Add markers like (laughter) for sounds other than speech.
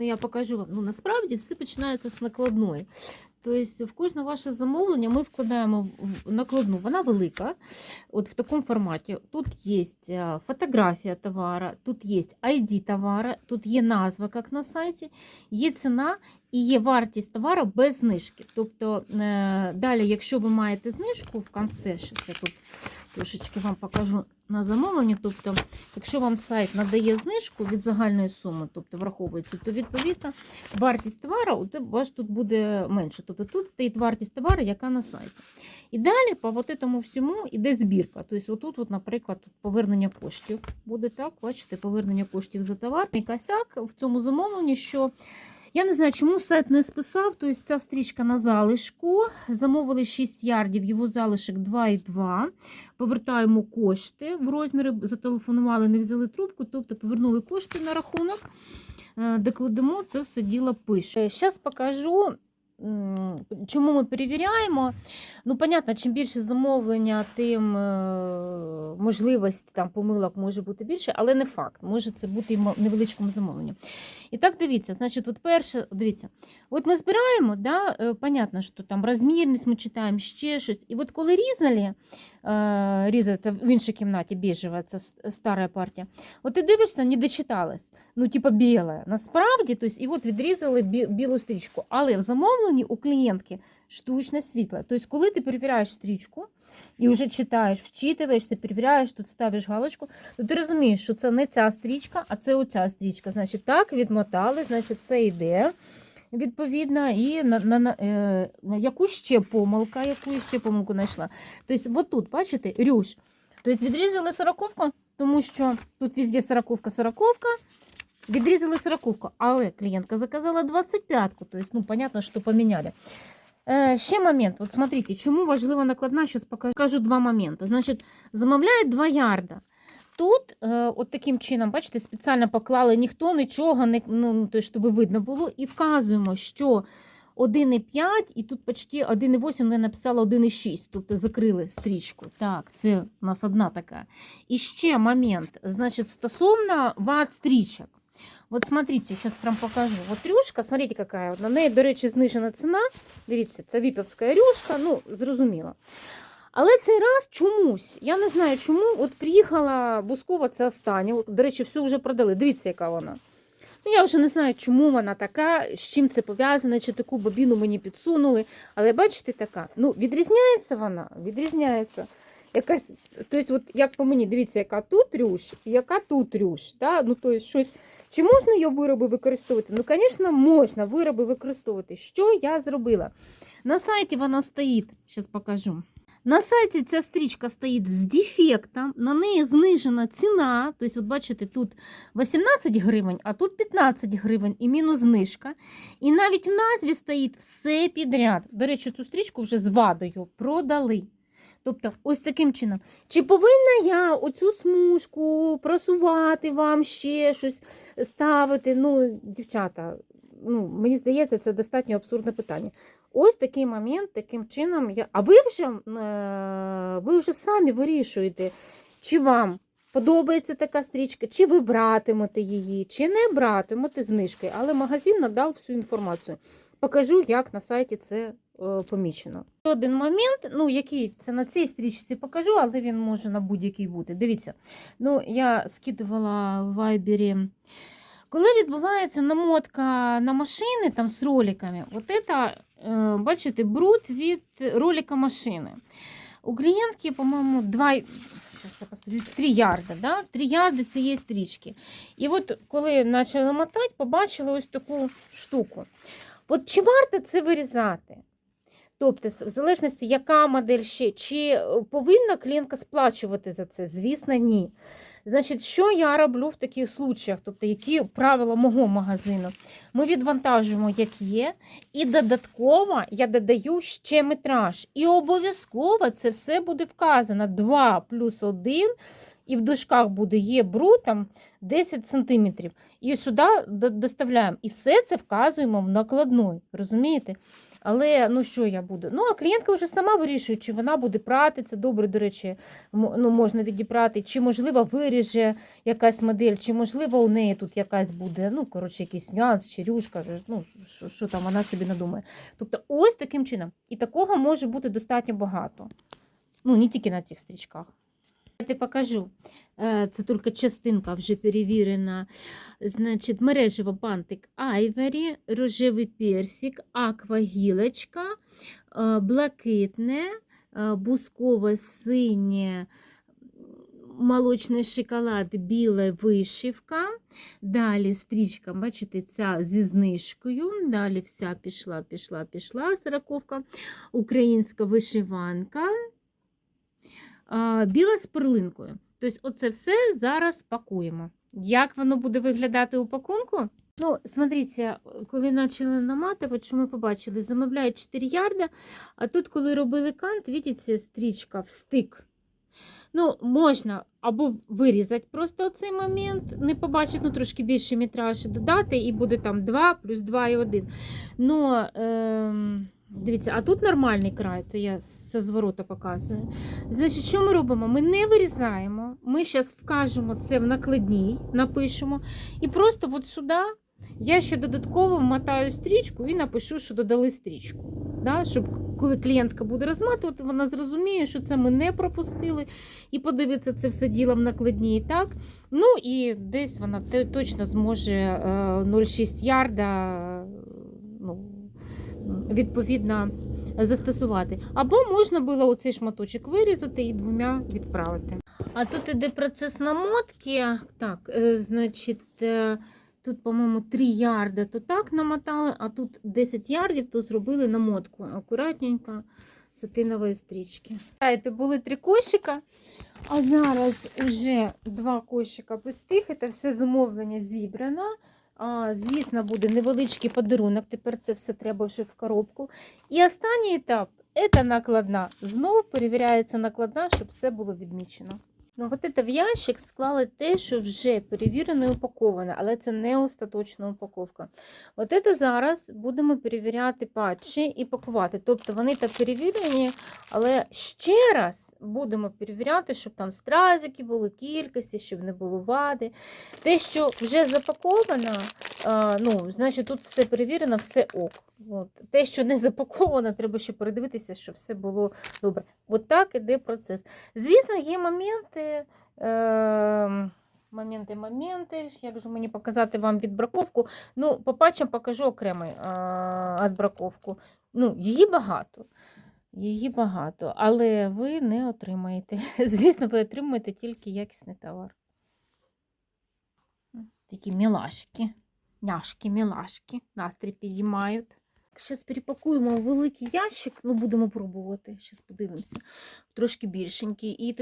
Ну, я покажу вам. Ну, насправді все починається з накладної. Тобто в кожне ваше замовлення ми вкладаємо в накладну. Вона велика, от в такому форматі. Тут є е, фотографія товара, тут є ID товара, тут є назва, як на сайті, є ціна і є вартість товару без знижки. Тобто е, далі, якщо ви маєте знижку в кінці, щас я тут трошечки вам покажу на замовленні. Тобто, якщо вам сайт надає знижку від загальної суми, тобто враховується, то відповідно вартість товару у вас тут буде менше. Тобто тут стоїть вартість товару, яка на сайті. І далі по вот этому всьому йде збірка. Тобто, отут, от, наприклад, повернення коштів буде так. Бачите, повернення коштів за товар. І косяк в цьому замовленні, що я не знаю, чому сайт не списав. Тобто ця стрічка на залишку. Замовили 6 ярдів, його залишок 2,2. Повертаємо кошти в розміри, зателефонували, не взяли трубку, тобто повернули кошти на рахунок. докладемо це все діло пише. Зараз покажу, м, чому ми перевіряємо. Ну, понятно, чим більше замовлення, тим е, можливість там помилок може бути більше, але не факт. Може це бути і невеличкому замовленні. І так дивіться, значить, от перше, дивіться, от ми збираємо, да, понятно, що там розмірність ми читаємо, ще щось. І от коли різали, різали це в іншій кімнаті біжева, це стара партія, от ти дивишся, не дочиталась, ну, типа біла. Насправді, тобто, і от відрізали білу стрічку. Але в замовленні у клієнтки штучне світло. Тобто, коли ти перевіряєш стрічку і вже читаєш, вчитуєшся, перевіряєш, тут ставиш галочку, то ти розумієш, що це не ця стрічка, а це оця стрічка. Значить, так, відмотали, значить, це йде. Відповідно, і на, на, на, е, яку ще помилка, яку ще помилку знайшла. Тобто, отут, бачите, рюш. Тобто відрізали сороковку, тому що тут везде сороковка, сороковка. Відрізали сороковку, але клієнтка заказала 25-ку, тобто, ну, понятно, що поміняли. Е, ще момент. От смотрите, чому важлива накладна, зараз покажу два моменти. Значить, замовляють 2 ярда. Тут, е, от таким чином, бачите, спеціально поклали ніхто нічого, не, ну, то, щоб видно було, і вказуємо, що 1,5 і тут почти 1,8, ну, я написала 1,6, тобто закрили стрічку. Так, це у нас одна така. І ще момент, значить, стосовно ват стрічок. Вот смотрите, сейчас прям покажу. Вот рюшка, смотрите, какая. На неї, до речі, знижена ціна. Дивіться, це віпівська рюшка, ну, зрозуміло. Але цей раз чомусь, я не знаю чому, от приїхала Бускова, це остання. До речі, всю вже продали. Дивіться, яка вона. Ну, я вже не знаю, чому вона така, з чим це пов'язане, чи таку бобіну мені підсунули. Але бачите, така. Ну, відрізняється вона, відрізняється. Якась, тобто, от як по мені, дивіться, яка тут рюш, і яка тут рюш. Да? Ну, тобто, щось. Чи можна її вироби використовувати? Ну, звісно, можна вироби використовувати. Що я зробила? На сайті вона стоїть, зараз покажу. На сайті ця стрічка стоїть з дефектом, на неї знижена ціна. Тобто, от бачите, тут 18 гривень, а тут 15 гривень і мінус знижка. І навіть в назві стоїть все підряд. До речі, цю стрічку вже з вадою продали. Тобто, ось таким чином. Чи повинна я оцю смужку просувати вам ще щось ставити? Ну, дівчата, ну, мені здається, це достатньо абсурдне питання. Ось такий момент, таким чином. Я... А ви вже, е, ви вже самі вирішуєте, чи вам подобається така стрічка, чи ви братимете її, чи не братимете знижки. Але магазин надав всю інформацію. Покажу, як на сайті це е, помічено. Один момент, ну який це на цій стрічці покажу, але він може на будь-який бути. Дивіться, ну я скидувала в вайбері. Коли відбувається намотка на машини там з роликами, от це, е, бачите, бруд від ролика машини. У клієнтки, по-моєму, 2, щас 3 ярда, да? 3 ярди цієї стрічки. І от коли почали мотати, побачили ось таку штуку. От чи варто це вирізати? Тобто, в залежності, яка модель ще, чи повинна клієнтка сплачувати за це? Звісно, ні. Значить, що я роблю в таких случаях, тобто які правила мого магазину? Ми відвантажуємо, як є, і додатково я додаю ще метраж. І обов'язково це все буде вказано 2 плюс 1, і в дужках буде є там 10 см. І сюди доставляємо. І все це вказуємо в накладной. Розумієте? Але ну що я буду? Ну, а клієнтка вже сама вирішує, чи вона буде прати. Це добре, до речі, ну, можна відібрати, чи можливо виріже якась модель, чи можливо у неї тут якась буде, ну, коротше, якийсь нюанс, чи рюшка, ну, що, що там вона собі надумає. Тобто, ось таким чином. І такого може бути достатньо багато. Ну, не тільки на цих стрічках. Я тебе покажу. Е, Це тільки частинка вже перевірена. Значить, мережево бантик Айвері, рожевий персик, аквагілочка, е, блакитне, е, бускове синє, молочний шоколад, біла вишивка. Далі стрічка, бачите, ця зі знижкою. Далі вся пішла, пішла, пішла сороковка. Українська вишиванка. Біла з перлинкою. Тобто, оце все зараз пакуємо. Як воно буде виглядати у пакунку? Ну, смотрите, коли почали наматувати, що ми побачили, замовляють 4 ярда, а тут, коли робили кант, бачите, стрічка в стик. Ну, можна або вирізати просто цей момент, не побачити, ну, трошки більше метраж додати, і буде там 2 плюс 2 і 1. Ну, ем, дивіться, а тут нормальний край, це я з зворота показую. Значить, що ми робимо? Ми не вирізаємо, ми зараз вкажемо це в накладній, напишемо, і просто от сюди я ще додатково вмотаю стрічку і напишу, що додали стрічку. Да? Щоб коли клієнтка буде розматувати, вона зрозуміє, що це ми не пропустили, і подивиться це все діло в накладній. Так? Ну і десь вона точно зможе е, 0,6 ярда ну, відповідно застосувати. Або можна було оцей шматочок вирізати і двома відправити. А тут іде процес намотки. Так, е, значить, е, тут, по-моєму, 3 ярди, то так намотали, а тут 10 ярдів, то зробили намотку. Акуратненько сатинової стрічки. Знаєте, були три кошика, а зараз вже два кошика пустих. Це все замовлення зібрано. А, звісно, буде невеличкий подарунок. Тепер це все треба вже в коробку. І останній етап це накладна. Знову перевіряється накладна, щоб все було відмічено. Ну, от це в ящик склали те, що вже перевірено і упаковане, але це не остаточна упаковка. От це зараз будемо перевіряти патчі і пакувати. Тобто вони так перевірені, але ще раз будемо перевіряти, щоб там стразики були кількості, щоб не було вади. Те, що вже запаковано, ну, значить тут все перевірено, все ок. От. Те, що не запаковано, треба ще передивитися, щоб все було добре. От так іде процес. Звісно, є моменти. Е- Моменти, моменти. Як же мені показати вам відбраковку? Ну, по патчам покажу окрему відбраковку. Ну, її багато. Її багато, але ви не отримаєте. (laughs) Звісно, ви отримуєте тільки якісний товар. Такі мілашки, няшки, мілашки, настрій підіймають. Зараз перепакуємо великий ящик, ну будемо пробувати. Зараз подивимося. Трошки більшенький. І